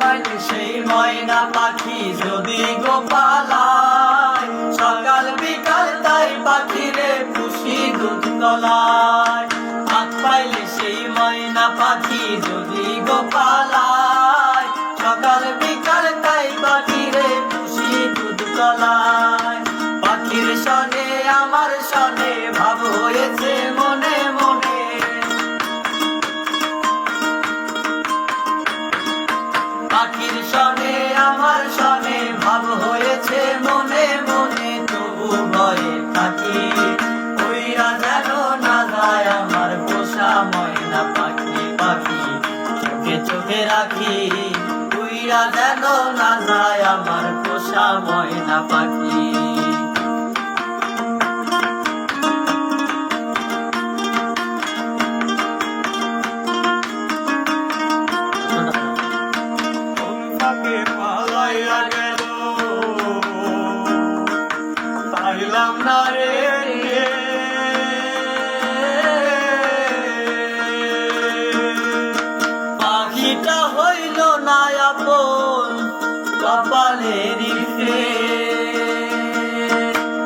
পাইলে সেই ময়না পাখি যদি গোপালায়, সকাল বিকাল তাই পাখিরে খুশি দুধ তলায়। ডাক পাইলে সেই ময়না পাখি যদি গোপালায়, সকাল বিকাল তাই পাখিরে খুশি দুধ তলায়। পাখির সনে আমার সনে ওইরা যেন না যায় আমার পোষা ময়না পাখি পাখি। চোখে চোখে রাখি ওইরা যেন না যায় আমার পোষা ময়না পাখি। তাকে পালাইয়া গেল। কপালেরই ফের।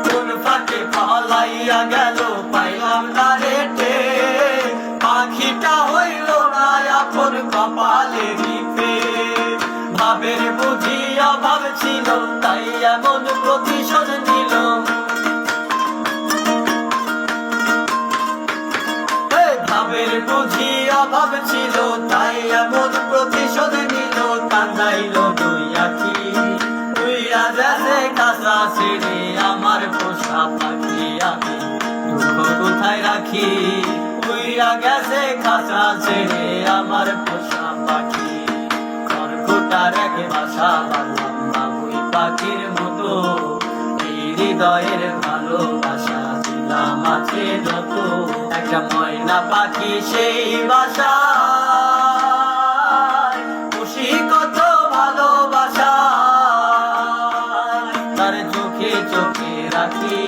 কোন ফাঁকে পালাইয়া গেল, পাইলাম না রে টের। পাখিটা হইল না আপন কপালেরই ফের। ভাবের বুঝি অভাব ছিল, তাই এমন প্রতিশোধ নিল ভাবের বুঝি অভাব ছিল, তাই এমন রাজাতে কাঁচা ছেড়ে, আমার পোষা পাখি আমি। দুঃখ কোথায় রাখি? উইরা গেছে কাঁচা ছেড়ে, আমার পোষা পাখি। খড়কুটার এক বাসা বাঁধলাম বাবুই পাখির মতো। এই হৃদয়ের ভালোবাসা ছিলাম আছে যত। একটা ময়না পাখি সেই বাসা। তার চোখে চোখে রাখি।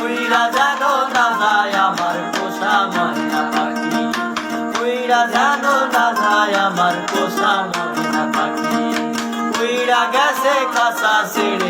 উইরা জানো না যায় আমার পোষা ময়না পাখি। উইরা জানো না যায় আমার পোষা ময়না পাখি। উইরা গেছে কাঁচা ছেড়ে